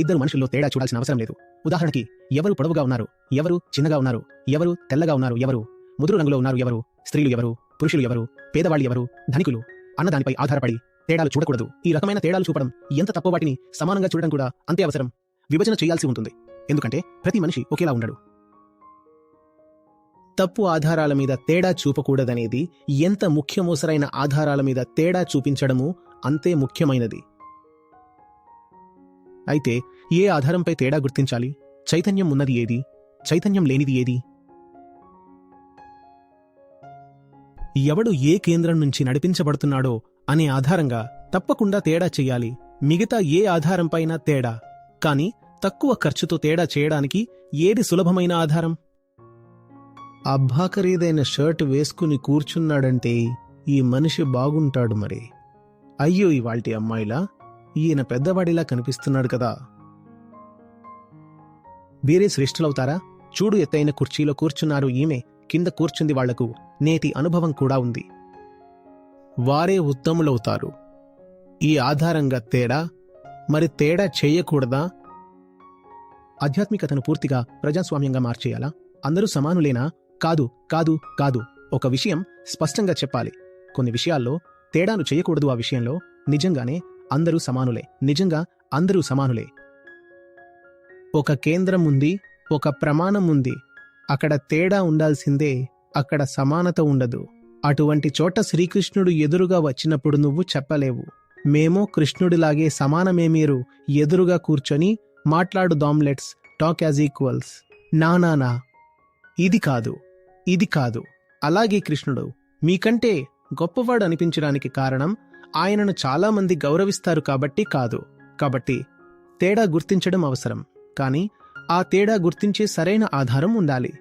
ఇద్దరు మనుషుల్లో తేడా చూడాల్సిన అవసరం లేదు. ఉదాహరణకి ఎవరు పొడవుగా ఉన్నారు? ఎవరు చిన్నగా ఉన్నారు? ఎవరు తెల్లగా ఉన్నారు? ఎవరు ముదురు రంగులో ఉన్నారు? ఎవరు స్త్రీలు? ఎవరు పురుషులు? ఎవరు పేదవాళ్ళు? ఎవరు ధనికులు? అన్నదానిపై ఆధారపడి తేడాలు చూడకూడదు. ఈ రకమైన తేడాలు చూపడం ఎంత తక్కువ వాటిని సమానంగా చూడడం కూడా అంతే అవసరం. విభజన చేయాల్సి ఉంటుంది. ఎందుకంటే ప్రతి మనిషి ఒకేలా ఉండడు. తప్పు ఆధారాల మీద తేడా చూపకూడదనేది ఎంత ముఖ్యమోసరైన ఆధారాల మీద తేడా చూపించడము అంతే ముఖ్యమైనది. అయితే ఏ ఆధారంపై తేడా గుర్తించాలి? చైతన్యం ఉన్నది ఏది? చైతన్యం లేనిది ఏది? ఎవడు ఏ కేంద్రం నుంచి నడిపించబడుతున్నాడో అనే ఆధారంగా తప్పకుండా తేడా చెయ్యాలి మిగతా ఏ ఆధారంపైనా తేడా. కాని తక్కువ ఖర్చుతో తేడా చేయడానికి ఏది సులభమైన ఆధారం? అబ్బా ఖరీదైన షర్ట్ వేసుకుని కూర్చున్నాడంటే ఈ మనిషి బాగుంటాడు మరి. అయ్యో ఇవాల్టి అమ్మాయిలా? ఈయన పెద్దవాడిలా కనిపిస్తున్నాడు కదా. వీరే శ్రేష్ఠులవుతారా? చూడు ఎత్తైన కుర్చీలో కూర్చున్నారు ఈమె. కింద కూర్చుంది వాళ్ళకు నేటి అనుభవం కూడా ఉంది. వారే ఉత్తములవుతారు. ఈ ఆధారంగా తేడా? మరి తేడా చేయకూడదా? ఆధ్యాత్మికతను పూర్తిగా ప్రజాస్వామ్యంగా మార్చేయాలా? అందరూ సమానులేనా? కాదు కాదు కాదు. ఒక విషయం స్పష్టంగా చెప్పాలి. కొన్ని విషయాల్లో తేడాను చేయకూడదు ఆ విషయంలో. నిజంగానే అందరూ సమానులే. నిజంగా అందరూ సమానులే. ఒక కేంద్రం ఉంది ఒక ప్రమాణం ఉంది. అక్కడ తేడా ఉండాల్సిందే అక్కడ సమానత ఉండదు. అటువంటి చోట శ్రీకృష్ణుడు ఎదురుగా వచ్చినప్పుడు నువ్వు చెప్పలేవు. మేమో కృష్ణుడిలాగే సమానమే మీరు ఎదురుగా కూర్చొని మాట్లాడు దామ్లెట్స్ టాక్ యాజ్ ఈక్వల్స్. నా నా నా. ఇది కాదు ఇది కాదు. అలాగే కృష్ణుడు మీకంటే గొప్పవాడు అనిపించడానికి కారణం ఆయనను చాలామంది గౌరవిస్తారు కాబట్టి కాదు. కాబట్టి తేడా గుర్తించడం అవసరం. కానీ ఆ తేడా గుర్తించే సరైన ఆధారం ఉండాలి.